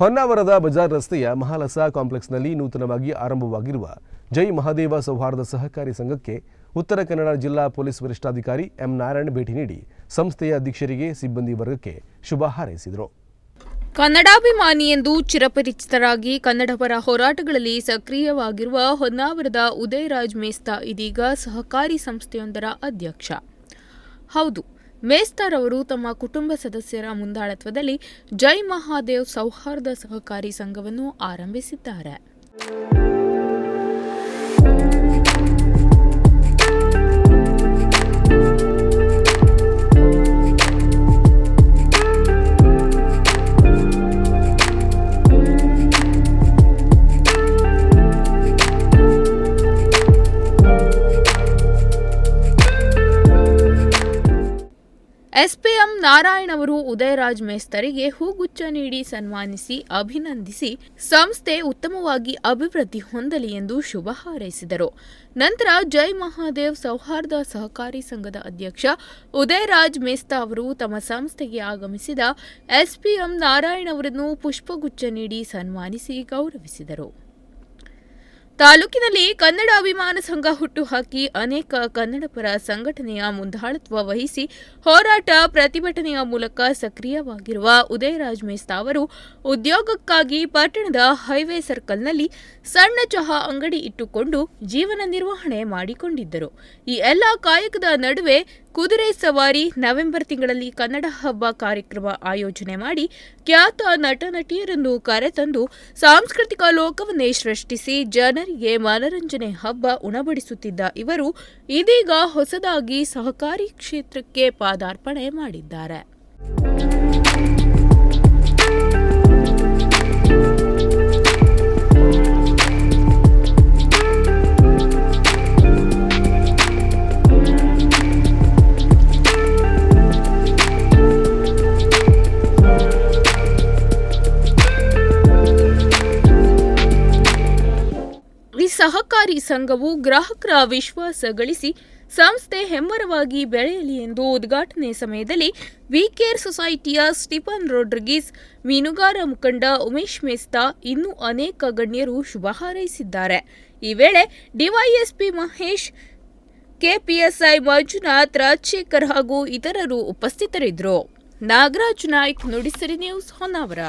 ಹೊನ್ನಾವರದ ಬಜಾರ್ ರಸ್ತೆಯ ಮಹಾಲಸಾ ಕಾಂಪ್ಲೆಕ್ಸ್ನಲ್ಲಿ ನೂತನವಾಗಿ ಆರಂಭವಾಗಿರುವ ಜೈ ಮಹಾದೇವ ಸೌಹಾರ್ದ ಸಹಕಾರಿ ಸಂಘಕ್ಕೆ ಉತ್ತರ ಕನ್ನಡ ಜಿಲ್ಲಾ ಪೊಲೀಸ್ ವರಿಷ್ಠಾಧಿಕಾರಿ ಎಂ ನಾರಾಯಣ್ ಭೇಟಿ ನೀಡಿ ಸಂಸ್ಥೆಯ ಅಧ್ಯಕ್ಷರಿಗೆ ಸಿಬ್ಬಂದಿ ವರ್ಗಕ್ಕೆ ಶುಭ ಹಾರೈಸಿದರು. ಕನ್ನಡಾಭಿಮಾನಿ ಎಂದು ಚಿರಪರಿಚಿತರಾಗಿ ಕನ್ನಡ ಪರ ಹೋರಾಟಗಳಲ್ಲಿ ಸಕ್ರಿಯವಾಗಿರುವ ಹೊನ್ನಾವರದ ಉದಯರಾಜ್ ಮೇಸ್ತಾ ಇದೀಗ ಸಹಕಾರಿ ಸಂಸ್ಥೆಯೊಂದರ ಅಧ್ಯಕ್ಷ. ಹೌದು ಮೇಸ್ತಾರ್ ಅವರು ತಮ್ಮ ಕುಟುಂಬ ಸದಸ್ಯರ ಮುಂದಾಳತ್ವದಲ್ಲಿ ಜೈ ಮಹಾದೇವ್ ಸೌಹಾರ್ದ ಸಹಕಾರಿ ಸಂಘವನ್ನು ಆರಂಭಿಸಿದ್ದಾರೆ. ನಾರಾಯಣ್ ಅವರು ಉದಯರಾಜ್ ಮೇಸ್ತರಿಗೆ ಹೂಗುಚ್ಛ ನೀಡಿ ಸನ್ಮಾನಿಸಿ, ಅಭಿನಂದಿಸಿ, ಸಂಸ್ಥೆ ಉತ್ತಮವಾಗಿ ಅಭಿವೃದ್ಧಿ ಹೊಂದಲಿ ಎಂದು ಶುಭ ಹಾರೈಸಿದರು. ನಂತರ ಜೈ ಮಹಾದೇವ್ ಸೌಹಾರ್ದ ಸಹಕಾರಿ ಸಂಘದ ಅಧ್ಯಕ್ಷ ಉದಯರಾಜ್ ಮೇಸ್ತಾ ಅವರು ತಮ್ಮ ಸಂಸ್ಥೆಗೆ ಆಗಮಿಸಿದ ಎಸ್ಪಿಎಂ ನಾರಾಯಣ್ ಅವರನ್ನು ಪುಷ್ಪಗುಚ್ಛ ನೀಡಿ ಸನ್ಮಾನಿಸಿ ಗೌರವಿಸಿದರು. ತಾಲೂಕಿನಲ್ಲಿ ಕನ್ನಡ ಅಭಿಮಾನ ಸಂಘ ಹುಟ್ಟುಹಾಕಿ ಅನೇಕ ಕನ್ನಡ ಪರ ಸಂಘಟನೆಯ ಮುಂದಾಳತ್ವ ವಹಿಸಿ ಹೋರಾಟ ಪ್ರತಿಭಟನೆಯ ಮೂಲಕ ಸಕ್ರಿಯವಾಗಿರುವ ಉದಯರಾಜ್ ಮೇಸ್ತಾ ಅವರು ಉದ್ಯೋಗಕ್ಕಾಗಿ ಪಟ್ಟಣದ ಹೈವೇ ಸರ್ಕಲ್ನಲ್ಲಿ ಸಣ್ಣ ಚಹಾ ಅಂಗಡಿ ಇಟ್ಟುಕೊಂಡು ಜೀವನ ನಿರ್ವಹಣೆ ಮಾಡಿಕೊಂಡಿದ್ದರು. ಈ ಎಲ್ಲ ಕಾಯಕದ ನಡುವೆ ಕುದುರೆ ಸವಾರಿ ನವೆಂಬರ್ ತಿಂಗಳಲ್ಲಿ ಕನ್ನಡ ಹಬ್ಬ ಕಾರ್ಯಕ್ರಮ ಆಯೋಜನೆ ಮಾಡಿ ಖ್ಯಾತ ನಟ ನಟಿಯರನ್ನು ಕರೆತಂದು ಸಾಂಸ್ಕೃತಿಕ ಲೋಕವನ್ನೇ ಸೃಷ್ಟಿಸಿ ಜನರಿಗೆ ಮನರಂಜನೆ ಹಬ್ಬ ಉಣಬಡಿಸುತ್ತಿದ್ದ ಇವರು ಇದೀಗ ಹೊಸದಾಗಿ ಸಹಕಾರಿ ಕ್ಷೇತ್ರಕ್ಕೆ ಪಾದಾರ್ಪಣೆ ಮಾಡಿದ್ದಾರೆ. ಸಹಕಾರಿ ಸಂಘವು ಗ್ರಾಹಕರ ವಿಶ್ವಾಸ ಗಳಿಸಿ ಸಂಸ್ಥೆ ಹೆಮ್ಮರವಾಗಿ ಬೆಳೆಯಲಿ ಎಂದು ಉದ್ಘಾಟನೆ ಸಮಯದಲ್ಲಿ ವಿಕೇರ್ ಸೊಸೈಟಿಯ ಸ್ಟಿಫನ್ ರೋಡ್ರಿಗಿಸ್, ಮೀನುಗಾರ ಮುಖಂಡ ಉಮೇಶ್ ಮೇಸ್ತಾ ಇನ್ನೂ ಅನೇಕ ಗಣ್ಯರು ಶುಭ ಹಾರೈಸಿದ್ದಾರೆ. ಈ ವೇಳೆ ಡಿವೈಎಸ್ಪಿ ಮಹೇಶ್, ಕೆಪಿಎಸ್ಐ ಮಂಜುನಾಥ್, ರಾಜಶೇಖರ್ ಹಾಗೂ ಇತರರು ಉಪಸ್ಥಿತರಿದ್ದರು. ನಾಗರಾಜ್ ನಾಯ್ಕ್, ನುಡಿಸಿರಿ ನ್ಯೂಸ್ ಹೊನ್ನಾವರ.